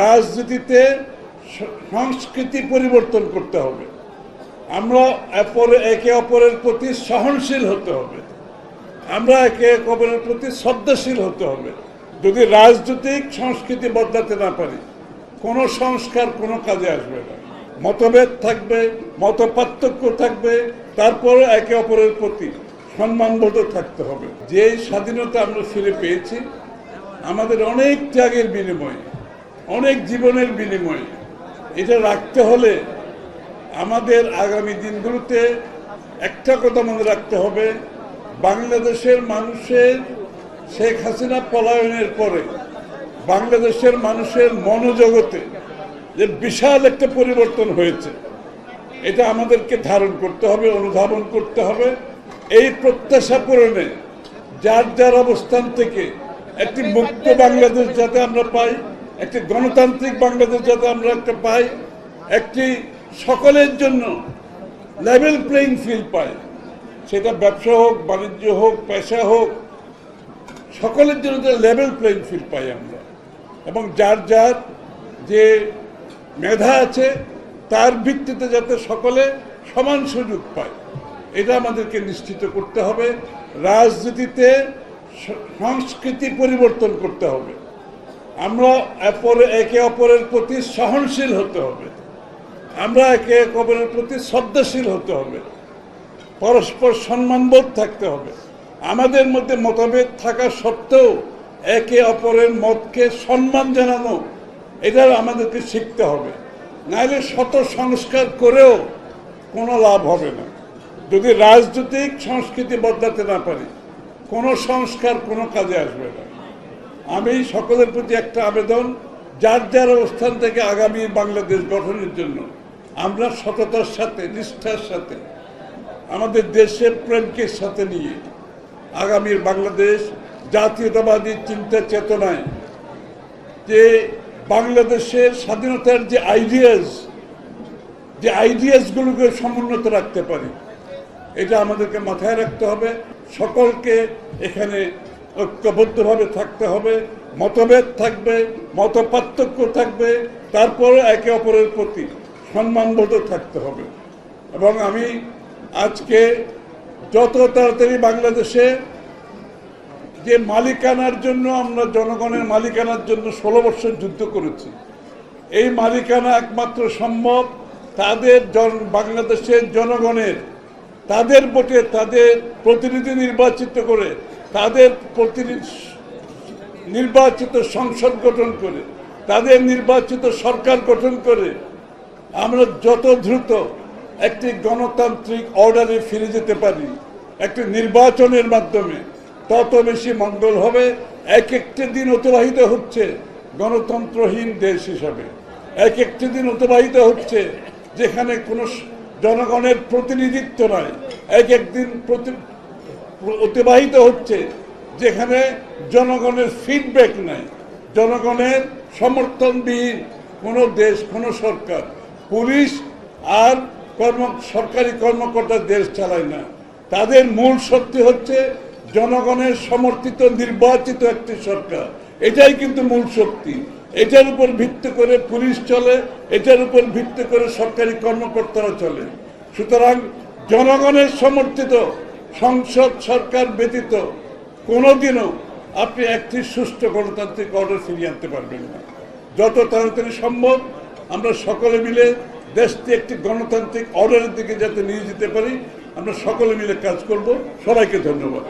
রাজনীতিতে সংস্কৃতি পরিবর্তন করতে হবে। আমরা একে অপরের প্রতি সহনশীল হতে হবে। আমরা একে অপরের প্রতি শ্রদ্ধাশীল হতে হবে। যদি রাজনৈতিক সংস্কৃতি বদলাতে না পারি, কোনো সংস্কার কোনো কাজে আসবে না। মতভেদ থাকবে মত থাকবে, তারপরে একে অপরের প্রতি সম্মানবোধ থাকতে হবে। যে স্বাধীনতা আমরা ফিরে পেয়েছি, আমাদের অনেক ত্যাগের বিনিময়ে অনেক জীবনের বিনিময়ে। এটা রাখতে হলে আমাদের আগামী দিনগুলোতে একটা কথা মনে রাখতে হবে, বাংলাদেশের মানুষের শেখ হাসিনা পলায়নের পরে বাংলাদেশের মানুষের মনোজগতে যে বিশাল একটা পরিবর্তন হয়েছে, এটা আমাদেরকে ধারণ করতে হবে, অনুধাবন করতে হবে। এই প্রত্যাশা পূরণে যার যার অবস্থান থেকে একটি মুক্ত বাংলাদেশ যাতে আমরা পাই একটি গণতান্ত্রিক বাংলাদেশ যাতে আমরা একটা পাই, একটি সকলের জন্য লেভেল প্লেইং ফিল্ড পাই। সেটা ব্যবসা হোক, বাণিজ্য হোক, পেশা হোক, সকলের জন্য যে লেভেল প্লেইং ফিল্ড পাই আমরা। এবং যার যার যে মেধা আছে, তার ভিত্তিতে যাতে সকলে সমান সুযোগ পায়। এটা আমাদেরকে নিশ্চিত করতে হবে। রাজনীতিতে সংস্কৃতি পরিবর্তন করতে হবে। আমরা একে অপরের প্রতি সহনশীল হতে হবে। আমরা একে অপরের প্রতি শ্রদ্ধাশীল হতে হবে। পরস্পর সম্মানবোধ থাকতে হবে। আমাদের মধ্যে মতভেদ থাকা সত্ত্বেও একে অপরের মতকে সম্মান জানানো, এটা আমাদেরকে শিখতে হবে। নাহলে শত সংস্কার করেও কোনো লাভ হবে না। যদি রাজনৈতিক সংস্কৃতি বদলাতে না পারি, কোনো সংস্কার কোনো কাজে আসবে না। আমি সকলের প্রতি একটা আবেদন, যার যার অবস্থান থেকে আগামী বাংলাদেশ গঠনের জন্য। আমরা সততার সাথে, নিষ্ঠার সাথে, আমাদের দেশের প্রেমকে সাথে নিয়ে আগামীর বাংলাদেশ জাতীয়তাবাদী চিন্তা চেতনায় যে বাংলাদেশের স্বাধীনতার যে আইডিয়াস যে আইডিয়াসগুলোকে সমুন্নত রাখতে পারি, এটা আমাদেরকে মাথায় রাখতে হবে। সকলকে এখানে ঐক্যবদ্ধভাবে থাকতে হবে, মতভেদ থাকবে মত পার্থক্য থাকবে, তারপরে একে অপরের প্রতি সম্মানবোধ থাকতে হবে। এবং আমি আজকে যত তাড়াতাড়ি বাংলাদেশে যে মালিকানার জন্য আমরা জনগণের মালিকানার জন্য ষোলো বছর যুদ্ধ করেছি, এই মালিকানা একমাত্র সম্ভব তাদের জন, বাংলাদেশের জনগণের, তাদের ভোটে তাদের প্রতিনিধি নির্বাচিত করে তাদের প্রতিনিধি নির্বাচিত সংসদ গঠন করে, তাদের নির্বাচিত সরকার গঠন করে, আমরা যত দ্রুত একটি গণতান্ত্রিক অর্ডারে ফিরে যেতে পারি, একটি নির্বাচনের মাধ্যমে, তত বেশি মঙ্গল হবে। এক একটি দিন অতিবাহিত হচ্ছে গণতন্ত্রহীন দেশ হিসাবে। এক একটি দিন অতিবাহিত হচ্ছে যেখানে কোনো জনগণের প্রতিনিধিত্ব নয় এক একদিন প্রতি অতিবাহিত হচ্ছে, যেখানে জনগণের ফিডব্যাক নাই। জনগণের সমর্থনবিহীন কোনো দেশ, কোনো সরকার। পুলিশ আর কর্ম, সরকারি কর্মকর্তা দেশ চালায় না। তাদের মূল শক্তি হচ্ছে জনগণের সমর্থিত, নির্বাচিত একটি সরকার। এটাই কিন্তু মূল শক্তি। এটার উপর ভিত্তি করে পুলিশ চলে, এটার উপর ভিত্তি করে সরকারি কর্মকর্তারা চলে। সুতরাং জনগণের সমর্থিত সংসদ সরকার ব্যতীত কোনোদিনও আপনি একটি সুষ্ঠু গণতান্ত্রিক অর্ডার ফিরিয়ে আনতে পারবেন না। যত তাড়াতাড়ি সম্ভব আমরা সকলে মিলে দেশটি একটি গণতান্ত্রিক অর্ডারের দিকে যাতে নিয়ে যেতে পারি, আমরা সকলে মিলে কাজ করব। সবাইকে ধন্যবাদ।